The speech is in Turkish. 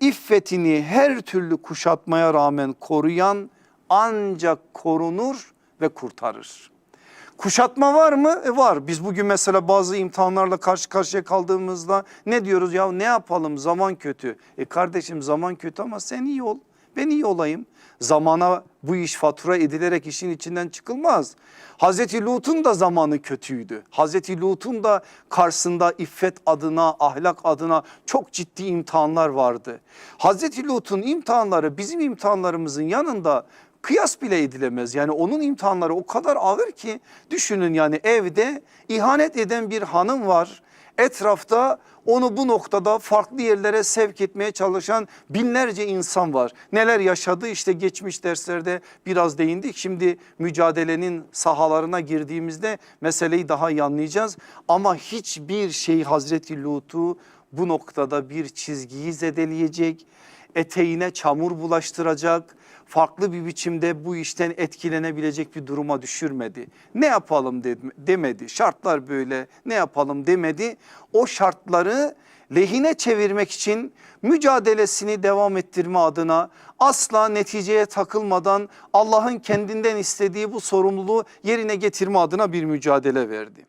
iffetini her türlü kuşatmaya rağmen koruyan ancak korunur ve kurtarır. Kuşatma var mı? E var. Biz bugün mesela bazı imtihanlarla karşı karşıya kaldığımızda ne diyoruz ya ne yapalım zaman kötü. E kardeşim zaman kötü ama sen iyi ol. Ben iyi olayım. Zamana bu iş fatura edilerek işin içinden çıkılmaz. Hazreti Lut'un da zamanı kötüydü. Hazreti Lut'un da karşısında iffet adına, ahlak adına çok ciddi imtihanlar vardı. Hazreti Lut'un imtihanları bizim imtihanlarımızın yanında kıyas bile edilemez. Yani onun imtihanları o kadar ağır ki düşünün yani evde ihanet eden bir hanım var. Etrafta onu bu noktada farklı yerlere sevk etmeye çalışan binlerce insan var. Neler yaşadı işte geçmiş derslerde biraz değindik. Şimdi mücadelenin sahalarına girdiğimizde meseleyi daha iyi anlayacağız. Ama hiçbir şey Hazreti Lut'u bu noktada bir çizgiyi zedeleyecek, eteğine çamur bulaştıracak, farklı bir biçimde bu işten etkilenebilecek bir duruma düşürmedi. Ne yapalım demedi. Şartlar böyle ne yapalım demedi. O şartları lehine çevirmek için mücadelesini devam ettirme adına asla neticeye takılmadan Allah'ın kendinden istediği bu sorumluluğu yerine getirme adına bir mücadele verdi.